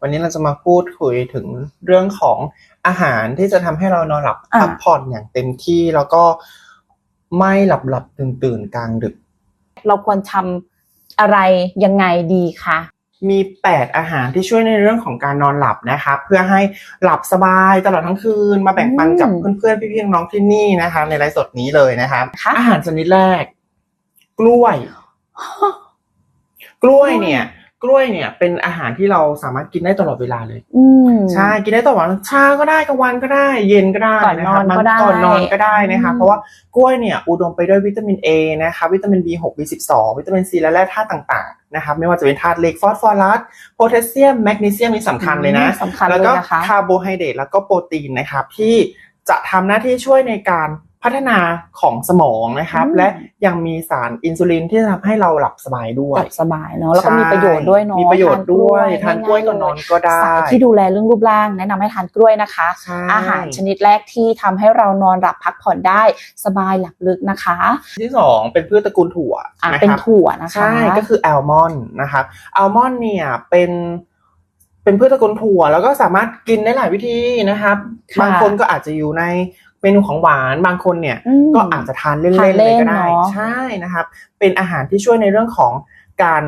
วันนี้เราจะมาพูดคุยถึงเรื่องของอาหารที่จะทำให้เรานอนหลับอ่าพักผ่อนอย่างเต็มที่แล้วก็ไม่หลับหลับตื่นตื่นๆกลางดึก เราควรทำอะไรยังไงดีคะมี 8 อาหารที่ช่วยในเรื่องของการนอนหลับนะครับเพื่อให้หลับสบายตลอดทั้งคืน มาแบ่งปันกับเพื่อนๆพี่ๆน้องๆที่นี่นะครับในไลฟ์สดนี้เลยนะครับค่ะอาหารชนิดแรก กล้วย กล้วยเนี่ย กล้วยเนี่ยเป็นอาหารที่เราสามารถกินได้ตลอดเวลาเลยอืมใช่กินได้ตลอดวันเช้าก็ได้กลางวันก็ได้ เย็นก็ได้ก่อนนอนนะครับก็ได้ก่อนนอนก็ได้นะคะอืมเพราะว่ากล้วยเนี่ยอุดมไปด้วยวิตามิน A นะคะวิตามิน B6 B12 วิตามิน C และแร่ธาตุต่างๆนะครับไม่ว่าจะเป็นธาตุเหล็กฟอสฟอรัสโพแทสเซียมแมกนีเซียมนี่สำคัญเลยนะสำคัญแล้วเลยก็นะคะคาร์โบไฮเดรตแล้วก็โปรตีนนะครับที่จะทำหน้าที่ช่วยในการ พัฒนาของสมองนะครับ อืม และยังมีสารอินซูลินที่จะทำให้เราหลับสบายด้วยหลับสบายเนาะแล้วก็มีประโยชน์ด้วยเนาะมีประโยชน์ด้วยทานกล้วยก่อนนอนก็ได้สายที่ดูแลเรื่องรูปร่าง แนะนำให้ทานกล้วยนะคะ ใช่อาหารชนิดแรกที่ทำให้เรานอนหลับพักผ่อนได้สบายหลับลึกนะคะที่สองเป็นพืชตระกูลถั่วอะนะเป็นครับ ถั่วนะคะ ใช่ ก็คือแอลมอนด์นะครับแอลมอนด์เนี่ยเป็นเป็นพืชตระกูลถั่ว แล้วก็สามารถกินได้หลายวิธีนะครับ ค่ะบางคนก็อาจจะอยู่ใน เมนูของหวานบางคนเนี่ยอืมก็อาจจะทานเล่นทานๆเล่เลยนก็ได้เนอะใช่นะครับ เป็นอาหารที่ช่วยในเรื่องของการ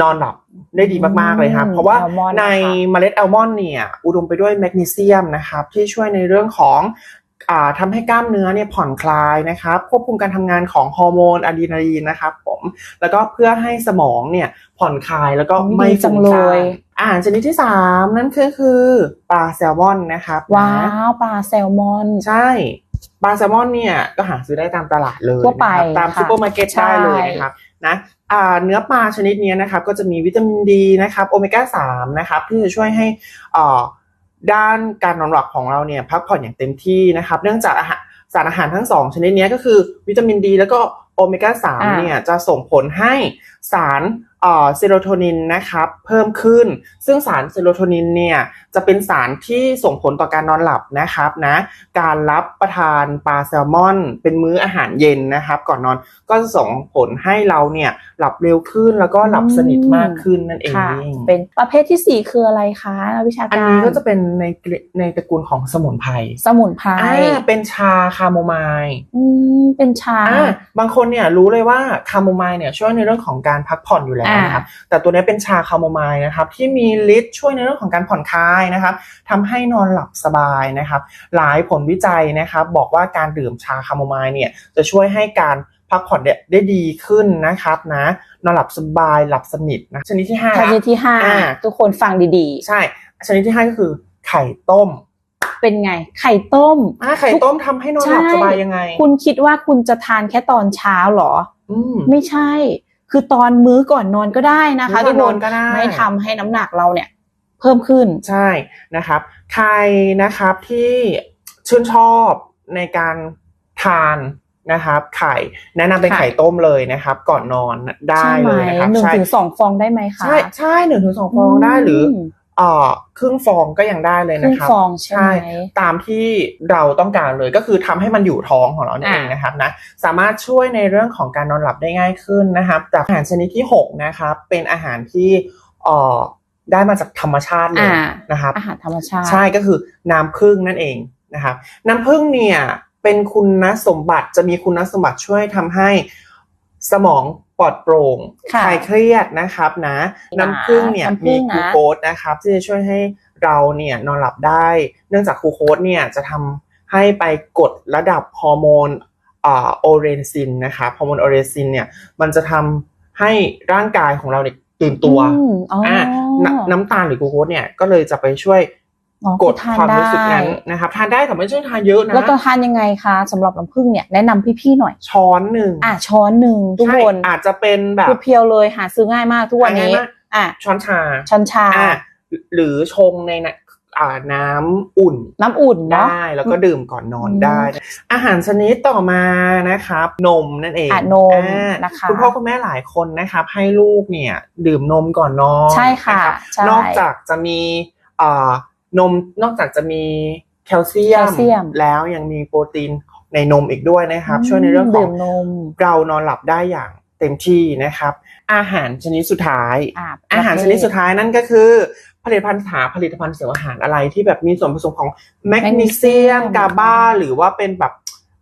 นอนหลับได้ดีมากๆเลยครับอืมเพราะว่าแอลมอนด์ในนะคะเมล็ดแอลมอนด์เนี่ย อุดมไปด้วยแมกนีเซียมนะครับ ที่ช่วยในเรื่องของ อ่าทำให้กล้ามเนื้อเนี่ยผ่อนคลายนะครับ ควบคุมการทำงานของฮอร์โมนอะดรีนาลีนนะครับผมแล้วก็เพื่อให้สมองเนี่ยผ่อนคลายแล้วก็อุ๊ยไม่ดีจัฟุ้งงเลซ่านยอาหารชนิดที่สามนั่นก็คือปลาแซลมอนนะครับว้านะวปลาแซลมอน ใช่ปลาแซลมอนเนี่ยก็หาซื้อได้ตามตลาดเลยทั่วไปนะครับตามค่ะซูเปอร์มาร์เก็ตใช่ได้เลยนะครับนะอ่าเนื้อปลาชนิดนี้นะครับก็จะมีวิตามินดีนะครับโอเมก้าสามนะครับที่จะช่วยให้อ่า ด้านการนอนหลับของเราเนี่ยพักผ่อนอย่างเต็มที่นะครับ เนื่องจากอาหารสารอาหารทั้งสองชนิดนี้ก็คือวิตามินดี แล้วก็โอเมก้าสามเนี่ยจะส่งผลให้สาร เอ่อเซโรโทนินนะครับเพิ่มขึ้น ซึ่งสารเซโรโทนินเนี่ยจะเป็นสารที่ส่งผลต่อการนอนหลับนะครับนะการรับประทานปลาแซลมอน เป็นมื้ออาหารเย็นนะครับ ก่อนนอนก็จะส่งผลให้เราเนี่ยหลับเร็วขึ้นแล้วก็หลับสนิทมากขึ้นนั่นเองค่ะเป็นประเภทที่สี่คืออะไรคะนักวิชาอันการนี้ก็จะเป็นในในตระกูลของสมุนไพรสมุนไพรอ่าเป็นชาคาโมไมล์อืมเป็นชาอ่าบางคนเนี่ยรู้เลยว่าคาโมไมล์เนี่ยช่วยในเรื่องของการพักผ่อนอยู่แล้วอ่านนะครับแต่ตัวนี้เป็นชาคาโมไมล์นะครับที่มีฤทธิ์ช่วยในเรื่องของการผ่อนคลายนะครับทำให้นอนหลับสบายนะครับหลายผลวิจัยนะครับบอกว่าการดื่มชาคาโมไมล์เนี่ยจะช่วยให้การพักผ่อนเนี่ยได้ดีขึ้นนะครับนะนอนหลับสบายหลับสนิทนะชนิดที่ห้าชนิดที่ห้าอ่าทุกคนฟังดีใช่ ชนิดที่ห้าก็คือไข่ต้มๆเป็นไง ไข่ต้มอ่าไข่ต้มทำให้นอนหลับใช่สบายยังไง คุณคิดว่าคุณจะทานแค่ตอนเช้าเหรออืมไม่ใช่ คือตอนมื้อก่อนนอนก็ได้นะคะมื้ทุอกก่อนนอนคนก็ได้ไม่ทำให้น้ำหนักเราเนี่ย เพิ่มขึ้นใช่นะครับ ใครนะครับที่ชื่นชอบในการทานนะครับไข่แนะนำเป็นค่ะไข่ต้มเลยนะครับ ก่อนนอนได้ใช่ไหมเลยนะครับหนึ่งใช่ถึงสองฟองได้ไหมคะใช่ใช่หนึ่งถึงสองฟองได้หรืออ เอ่อครึ่งฟองก็ยังได้เลยครึ่นะงครับฟองใช่ไหมตามที่เราต้องการเลยก็คือทำให้มันอยู่ท้องของเราเนี่ยเองอะนะครับนะสามารถช่วยในเรื่องของการนอนหลับได้ง่ายขึ้นนะครับจากอาหารชนิดที่หกนะครับเป็นอาหารที่เอ่อได้มาจากธรรมชาติเลยอ่านะครับอาหารธรรมชาติใช่ก็คือน้ำผึ้งนั่นเองนะครับน้ำผึ้งเนี่ยเป็นคุณสมบัติจะมีคุณสมบัติช่วยทำให้สมอง ปลอดโปร่งค่ะคลายเครียดนะครับนะน้ำผึ้งเนี่ยน้ำผึ้มีงกลูนะโคสนะครับที่จะช่วยให้เราเนี่ยนอนหลับได้ เนื่องจากกลูโคสเนี่ยจะทำให้ไปกดระดับฮอร์โมนอ่าโอเรนซินนะครับฮอร์โมนโอเรนซินเนี่ยมันจะทำให้ร่างกายของเราเนี่ยตื่นตัวอืมอ๋อออะน้ำน้ำตาลหรือกลูโคสเนี่ยก็เลยจะไปช่วยอ๋อ กดทานความรู้สึกได้นั้นนะครับทานได้แต่ไม่ใช่ทานเยอะนะแล้วก็ทานยังไงคะสำหรับน้ำผึ้งเนี่ยแนะนำพี่ๆหน่อย ช้อนหนึ่งอะช้อนหนึ่งทุกใช่คนอาจจะเป็นแบบเพียวๆเลยหาซื้อง่ายมากทุกวันนี้หาง่ายมากอะช้อนชาช้อนชาอะหรือชงในน่ะอ่าน้ำอุ่น น้ำอุ่นเนาะได้ แล้วก็ดื่มก่อนนอนอืมได้ อาหารชนิดต่อมานะครับ นมนั่นเองอะนมอ่านะคะคุณพ่อคุณแม่หลายคนนะครับ ให้ลูกเนี่ย ดื่มนมก่อนนอนใช่ค่ะนรับใช่นอกจากจะมีอ่า นมนอกจากจะมีแคลเซียแคลเซียม แล้วยังมีโปรตีนในนมอีกด้วยนะครับ ช่วยในเรื่องขอดื่งมนมเรานอนหลับได้อย่างเต็มที่นะครับ อาหารชนิดสุดท้ายอ่าอาหารชนิดสุดท้ายนั่นก็คือ ผลิตภัณฑ์หาผลิตภัณฑ์เสริมอาหารอะไรที่แบบมีส่วนผสมของแมกนีเซียม Magnesium กาบาหรือว่าเป็นแบบ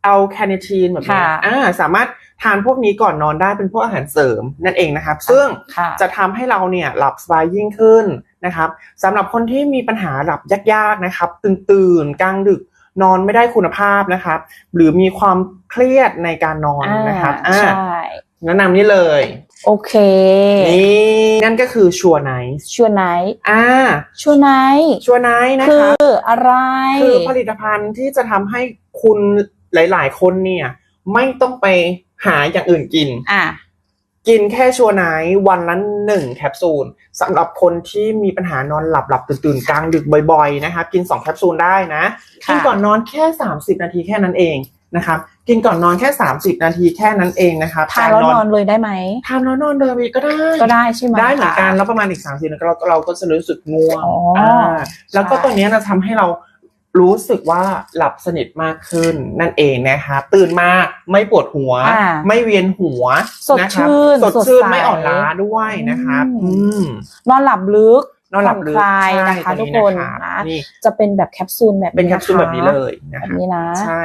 อัลคาเนทีนแบบนี้ค่ะอ่าสามารถทานพวกนี้ก่อนนอนได้เป็นพวกอาหารเสริมนั่นเองนะครับ ซึ่งค่ะจะทำให้เราเนี่ยหลับสบายยิ่งขึ้น นะครับสำหรับคนที่มีปัญหาหลับยากๆนะครับตื่นตื่นๆกลางดึกนอนไม่ได้คุณภาพนะครับ หรือมีความเครียดในการนอนนะครับอ่าอ่าใช่แนะนำนี่เลย โอเค นี่นั่นก็คือชัวไนท์ชัวไนท์อ่าชัวไนท์ชัวไนท์นะคืคะออะไร คือผลิตภัณฑ์ที่จะทำให้คุณหลาย ๆ คนเนี่ย ไม่ต้องไปหาอย่างอื่นกินอะ กินแค่ชัวไนท์วันละหนึ่งแคปซูลสำหรับคนที่มีปัญหานอนหลับหลับตื่นตื่นๆกลางดึกบ่อยๆนะครับกินสองแคปซูลได้นะค่ะกินก่อนนอนแค่ 30 นาทีแค่นั้นเองนะครับกินก่อนนอนแค่ 30 นาทีแค่นั้นเองนะครับทานแล้วนอนเลยได้ไหมทานแล้วนอนเลยก็ได้ก็ได้ใช่ไหมได้เหมือนกันคะแล้วประมาณอีกสามสิบนาทีเราเราก็จะรู้สึกง่วงอ๋ออ่าแล้วก็ตัวเนี้ยนะทำให้เรา รู้สึกว่าหลับสนิทมากขึ้นนั่นเองนะครับตื่นมาไม่ปวดหัว อ่าไม่เวียนหัวสดนะครับชื่นสดชื่นสดใส ไม่อ่อนล้าด้วยนะครับอือืมมนอนหลับลึก นอนหลับลึกผ่อนคลายใช่นะคะตัวทุกคนะรับนะ นี่จะเป็นแบบแคปซูลแบบเป็นแคปซูลแบบนี้ะะเลยนะแบบครับนี้นะ ใช่